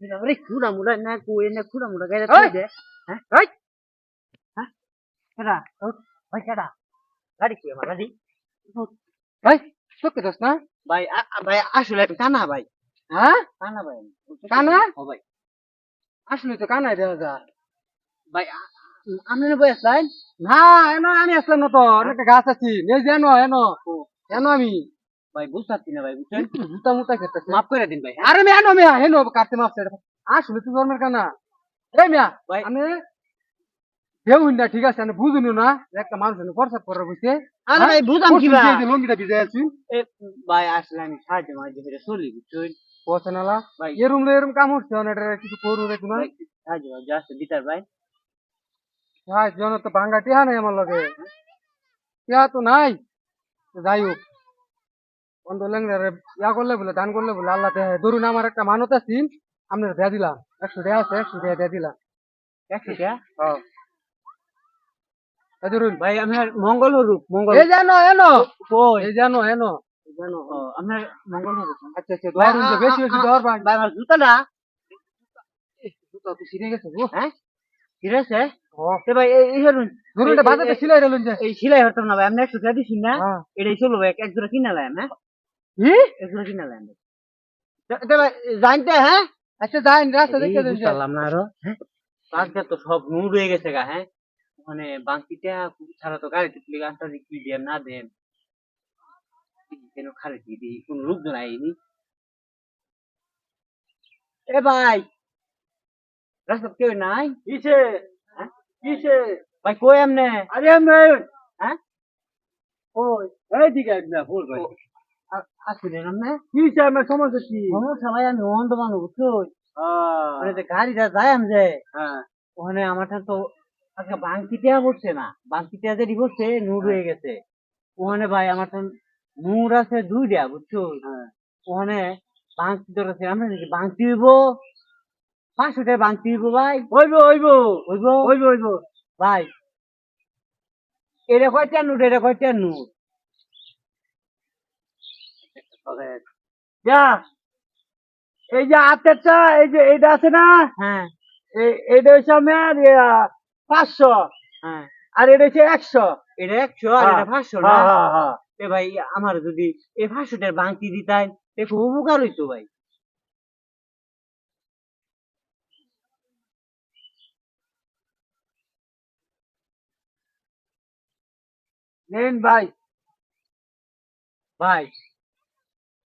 আরে খুড়া মুড়া না কই না খুড়া মুড়া গায়ে তুই দে হ্যাঁ ওই হ্যাঁ কেডা ওই কেডা গাড়ি কি আমার গাড়ি ভাই চোখে দোষ না ভাই ভাই আসলে আমি কানা ভাই হ্যাঁ কানা ভাই কানা? ও ভাই আসলে তো কানাই দেখা যায় ভাই আ- বই আসলেন না এনো আমি আসলাম না তো অনেকটা গাছ আছি এই যে এনো এনো এনো আমি ভাই বুঝতে পারছি না ভাই বুঝছেন? জুতা মুতা খেতেছি মাফ করে দিন ভাই। হ্যাঁ? আরে মিয়া এনো মিয়া হেনো কাটতে মাপছে আসলে তো জন্মের কানা। এই মিয়া ভাই। আমি দেউন না ঠিক আছে আমি বুঝুন না। একটা মানুষ প্রসাদ করার বুঝছে আরে ভাই বুঝাম কি ভাই লঙ্গিটা ভিজে আছি। এ, ভাই আসলে আমি সাহায্য মাঝে ফিরে চলি বুঝছেন? পৌঁছে নালা। ভাই। এরম এরম কাম হচ্ছে অনেক কিছু করু না ভাই সাহায্য আসছে দিতার ভাই। জন তো টিহা নাই আমার লগে। টিহা তো নাই। যাই হোক। ইয়া করলে বলে দান করলে বলে আল্লাহ দেয় ধরুন আমার একটা মানত আছি আপনার দেয়া দিলাম। একশো দেয়া আছে একশো দেয়া দেয়া দিলাম। একশো টাকা হ্যাঁ। ধরুন ভাই আপনার মঙ্গল হরুক মঙ্গল এই জানো এনো এই জানো এনো জানো মঙ্গল আচ্ছা আচ্ছা দোয়ার হইছে, বেশি বেশি দোয়ার ভাই ভাই আমার জুতাটা জুতা তো ছিঁড়ে গেছে গো। হ্যাঁ? ভাই এই ধরুন এটা বাজাতে সিলাই রেলুন যে। এই সেলাই না ভাই আপনি একশো টাকা দিচ্ছেন না? হ্যাঁ। এটাই চলো ভাই এক জোড়া কিনা লাম হ্যাঁ? জানতে হ্যাঁ? আচ্ছা যাই রাস্তা দেখে দিন না আরও হ্যাঁ? তো সব নুর হয়ে গেছে গা হ্যাঁ? মানে বাংকিটা ছাড়া তো গাড়িতে তুলে গাছটা কি দেন না দেন। কেন খারে দিয়ে দিই কোন লোকজন আইনি এ ভাই রাস্তা কেউ নাই? কিসে? হ্যাঁ? কিসে? ভাই কই এমনে আরে এমনে হ্যাঁ? ওই এইদিকে না ভুল ভাই এমনে কিসে আমার সমস্যা কি সমস্যা ভাই আমি অন্ধ মানুষ বুঝছ মানে যে গাড়িটা যায় আমি যে ওখানে আমারটা তো আজকে বাংকিটা পড়ছে না বাংকিটা যে নূর হয়ে গেছে ওখানে ভাই আমার তো নূর আছে দুইটা বুঝছ ওখানে বাংকি তোর আছে আমরা নাকি বাংকি হইব পাঁচশো টাকা হইব ভাই হইব হইব হইব হইব হইব ভাই এটা কয়টা নূর এটা কয়টা নূর এই যে এই যে আছে না? হ্যাঁ। হচ্ছে আমার পাঁচশো। হ্যাঁ। আর এটা হচ্ছে একশো। এটা একশো আর এটা পাঁচশো না? এ ভাই আমার যদি এই পাঁচশোটার বাংকি দিতাই এ খুব উপকার হইতো ভাই। নেন ভাই। ভাই